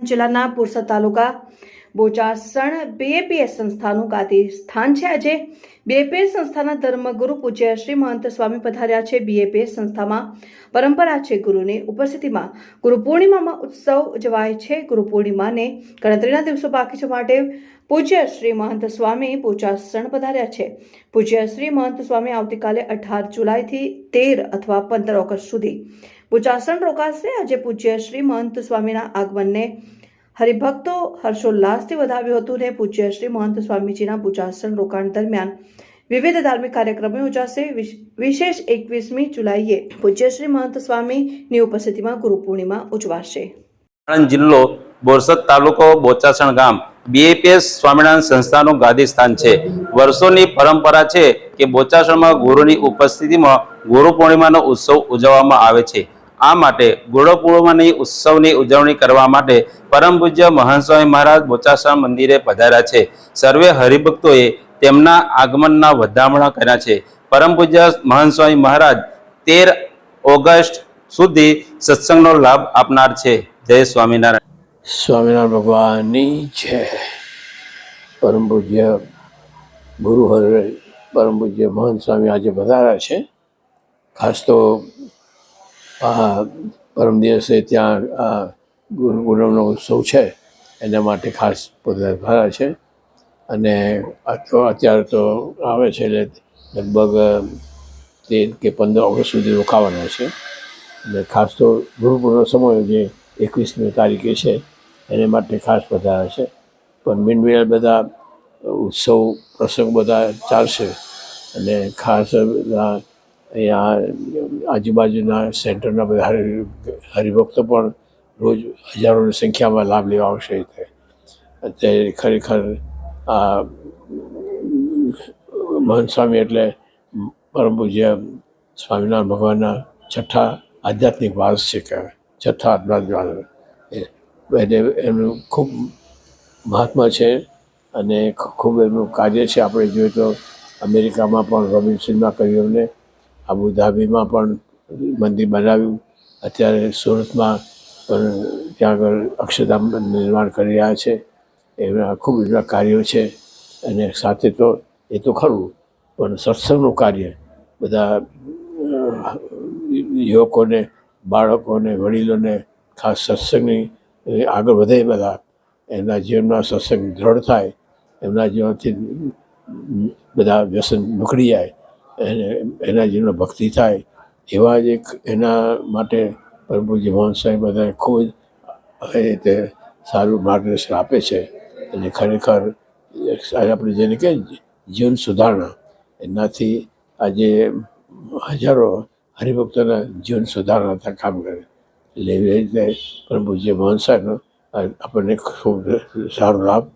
જિલ્લાના પુરસદ તાલુકા બોચાસણ બીએપીએસ સંસ્થાનું ગાદી સ્થાન છે આજે. બીએપીએસ સંસ્થાના ધર્મગુરુ પૂજ્ય શ્રી મહંત સ્વામી પધાર્યા છે. બીએપીએસ સંસ્થામાં પરંપરા છે ગુરુની ઉપસ્થિતિમાં. ગુરુ પૂર્ણિમામાં ઉત્સવ ઉજવાય છે. ગુરુ પૂર્ણિમાને ગણતરીના દિવસો બાકી છે માટે પૂજ્ય શ્રી મહંત સ્વામી પૂજાસણ પધાર્યા છે. પૂજ્ય શ્રી મહંત સ્વામી આવતીકાલે અઢાર જુલાઈથી તેર અથવા પંદર ઓગસ્ટ સુધી. પૂજાસણ રોકાશે. આજે પૂજ્ય શ્રી મહંત સ્વામીના આગમનને હરિભક્તો હર્ષોલ્લાસથી વધાવ્યું હતું ને પૂજ્ય શ્રી મહંત સ્વામીજીના પૂજાસન રોકાણ દરમિયાન વિવિધ ધાર્મિક કાર્યક્રમો યોજાશે વિશ- વિશેષ એકવીસમી જુલાઈએ પૂજ્ય શ્રી મહંત સ્વામીની ઉપસ્થિતિમાં ગુરુ પૂર્ણિમા ઉજવાશે. આણંદ જિલ્લો બોરસદ તાલુકો બોચાસણ ગામ બીએપીએસ સ્વામિનારાયણ સંસ્થાનું ગાદી સ્થાન છે. વર્ષોની પરંપરા છે કે બોચાસણમાં ગુરુની ઉપસ્થિતિમાં ગુરુ પૂર્ણિમાનો ઉત્સવ ઉજવવામાં આવે છે. આ માટે ગુરુ પૂર્ણિમાની ઉત્સવની ઉજવણી કરવા માટે પરમ પૂજ્ય મહંત સ્વામી મહારાજ બોચાસણ મંદિરે પધાર્યા છે. સર્વે હરિભક્તોએ તેમના આગમનના વધામણા કર્યા છે. પરમ પૂજ્ય મહંત સ્વામી મહારાજ, તેર ઓગસ્ટ સુધી સત્સંગનો લાભ આપનાર છે. જય સ્વામિનારાયણ. સ્વામિનારાયણ ભગવાનની જય. પરમ પૂજ્ય ગુરુ હરે પરમ પૂજ્ય મહંત સ્વામી આજે વધાર્યા છે. ખાસ તો પરમ દિવસે ત્યાં આ ઉત્સવ છે, એના માટે ખાસ પધાર્યા છે. અને અત્યારે તો આવે છે એટલે લગભગ તેર કે પંદર ઓગસ્ટ સુધી રોકાવાના છે. અને ખાસ તો ગુરુ સમય જે એકવીસમી તારીખે છે, એને માટે ખાસ પધાર્યા છે. પણ મીનવેલ બધા ઉત્સવ પ્રસંગ બધા ચાલશે. અને ખાસ બધા અહીંયા આજુબાજુના સેન્ટરના બધા હરિ હરિભક્તો પણ રોજ હજારોની સંખ્યામાં લાભ લેવા આવશે તે અત્યારે ખરેખર આ મહંત એટલે પરમ પૂજ્ય સ્વામિનારાયણ ભગવાનના છઠ્ઠા આધ્યાત્મિક વારસ છે કહેવાય છઠ્ઠા આધ્યાત્મિક એટલે એમનું ખૂબ મહાત્મા છે અને ખૂબ એમનું કાર્ય છે. આપણે જોઈએ તો અમેરિકામાં પણ રોબિન્સનમાં કર્યું એમને. અબુધાબીમાં પણ મંદિર બનાવ્યું. અત્યારે સુરતમાં પણ ત્યાં આગળ અક્ષરધામ નિર્માણ કરી રહ્યા છે. એમના ખૂબ એમના કાર્યો છે. અને સાથે તો એ તો ખરું, પણ સત્સંગનું કાર્ય, બધા યુવકોને, બાળકોને, વડીલોને ખાસ સત્સંગની આગળ વધે બધા. એમના જીવનમાં સત્સંગ દ્રઢ થાય, એમના જીવનથી બધા વ્યસન નીકળી જાય, અને એના જીવનમાં ભક્તિ થાય, એવા જ એક એના માટે પરમ પૂજ્ય મોહન સાહેબ બધાને ખૂબ એ રીતે સારું માર્ગદર્શન આપે છે. અને ખરેખર આપણે જેને કહે જીવન સુધારણા, એનાથી આજે હજારો હરિભક્તોના જીવન સુધારણા કામ કરે. એટલે એવી રીતે પ્રભુજી મોહન સાહેબનો આપણને ખૂબ સારો લાભ